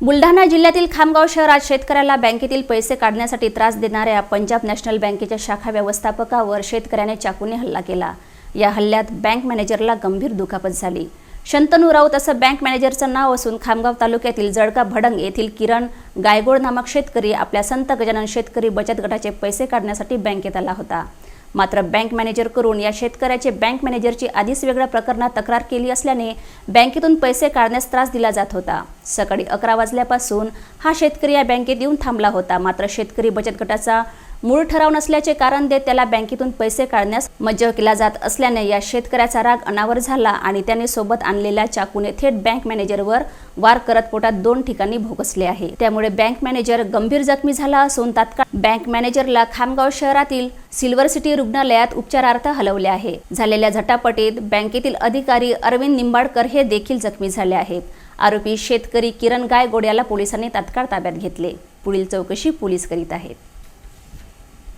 बुलढाणा जिल्ह्यातील खामगाव शहरात शेतकऱ्याला बँकेतील पैसे काढण्यासाठी त्रास देणाऱ्या पंजाब नॅशनल बँकेच्या शाखा व्यवस्थापकावर शेतकऱ्याने चाकूने हल्ला केला. या हल्ल्यात बँक मॅनेजरला गंभीर दुखापत झाली. शंतनू राऊत असं बँक मॅनेजरचं नाव असून खामगाव तालुक्यातील जळका भडंग येथील किरण गायगोड नामक शेतकरी आपल्या संत गजानन शेतकरी बचत गटाचे पैसे काढण्यासाठी बँकेत आला होता. मात्र बँक मॅनेजर करून या शेतकऱ्याचे बँक मॅनेजरची आधीच वेगळ्या प्रकरणात तक्रार केली असल्याने बँकेतून पैसे काढण्यास त्रास दिला जात होता. सकाळी अकरा वाजल्यापासून हा शेतकरी या बँकेत येऊन थांबला होता. मात्र शेतकरी बचत गटाचा मूळ ठराव नसल्याचे कारण देत त्याला बँकेतून पैसे काढण्यास मज्जाव केला जात असल्याने या शेतकऱ्याचा राग अनावर झाला आणि त्याने सोबत आणलेल्या चाकूने थेट बँक मॅनेजरवर वार करत पोटात दोन ठिकाणी भोगसले आहे. त्यामुळे बँक मॅनेजर गंभीर जखमी झाला असून तात्काळ बँक मॅनेजरला खामगाव शहरातील सिल्वर सिटी रुग्णालयात उपचारार्थ हलवले आहे. झालेल्या झटापटीत बँकेतील अधिकारी अरविंद निंबाडकर हे देखील जखमी झाले आहेत. आरोपी शेतकरी किरण गायगोड याला पोलिसांनी तात्काळ ताब्यात घेतले. पुढील चौकशी पोलीस करीत आहेत.